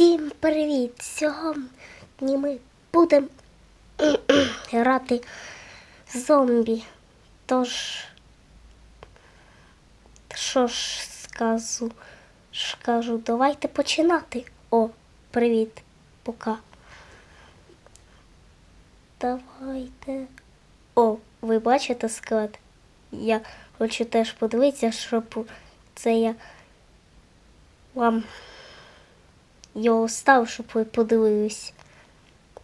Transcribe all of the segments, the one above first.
Всім привіт! Сьогодні ми будемо грати зомбі. Тож, що ж скажу? Скажу, давайте починати. О, привіт, пока. Давайте. О, ви бачите склад? Я хочу теж подивитися, щоб це я вам його став, щоб ви подивились,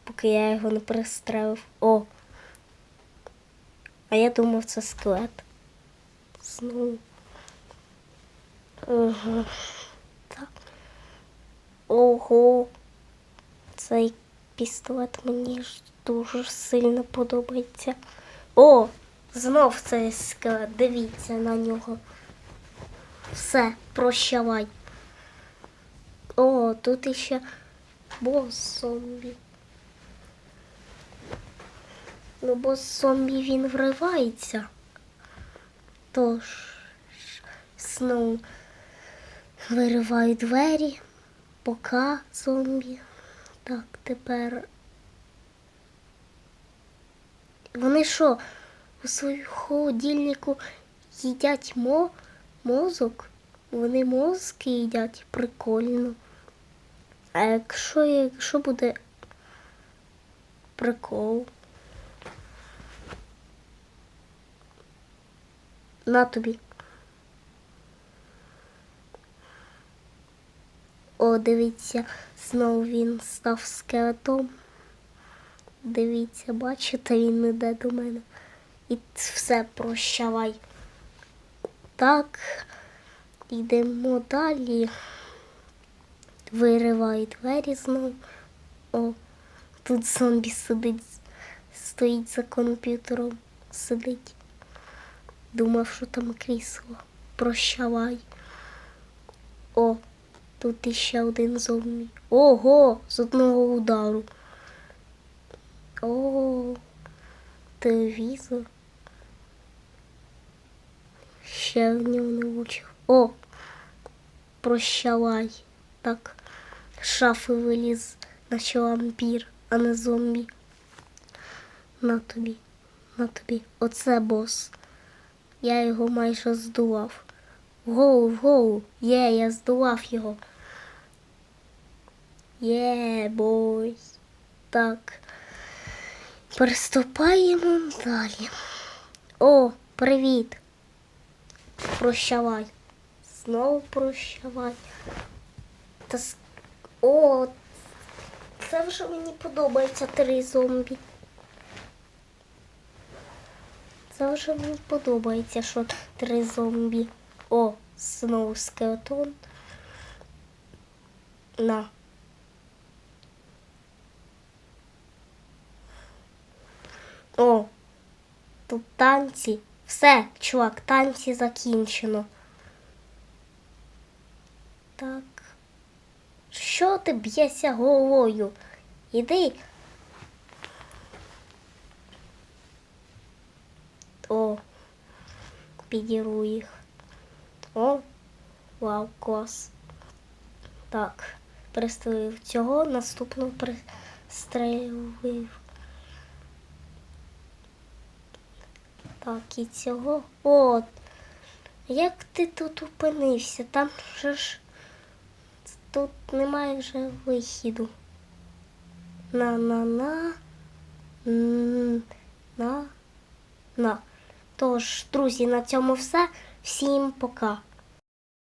поки я його не пристрелив. О. А я думав, це склад. Знову. Ого. Так. Ого. Цей пістолет мені дуже сильно подобається. О! Знов цей склад. Дивіться на нього. Все, прощавай. О, тут іще бос зомбі. Ну, бос зомбі він вривається. Тож знову вириваю двері, пока зомбі. Так, тепер. Вони що, у своєму холодильнику їдять мо... мозок? Вони мозки їдять прикольно. А якщо, якщо буде прикол? На тобі. О, дивіться, знову він став скелетом. Дивіться, бачите, він іде до мене. І все, прощавай. Так, йдемо далі. Вириваю двері знову. О, тут зомбі сидить, стоїть за комп'ютером, сидить. Думав, що там крісло. Прощавай. О, тут іще один зомбі. Ого, з одного удару. О, телевізор. Ще в нього не влучив. О, прощавай. Так, з шафи виліз, наче вампір, а не зомбі. На тобі, на тобі. Оце бос. Я його майже здував. Вгоу, вгоу. Є, я здував його. Є, бой. Так. Приступаємо далі. О, привіт. Прощавай. Знову прощавай. Та О, це вже мені подобається три зомбі. Це вже мені подобається, що три зомбі. О, знову скелетон. На. О, тут танці. Все, чувак, танці закінчено. Так. Що ти б'єшся головою? Іди. О, підіру їх. О, вау, клас. Так, пристрелив цього, наступного пристрелив. Так, і цього. О, як ти тут опинився? Там же ж тут немає вже вихіду. На-на-на. На. На. Тож, друзі, на цьому все. Всім пока.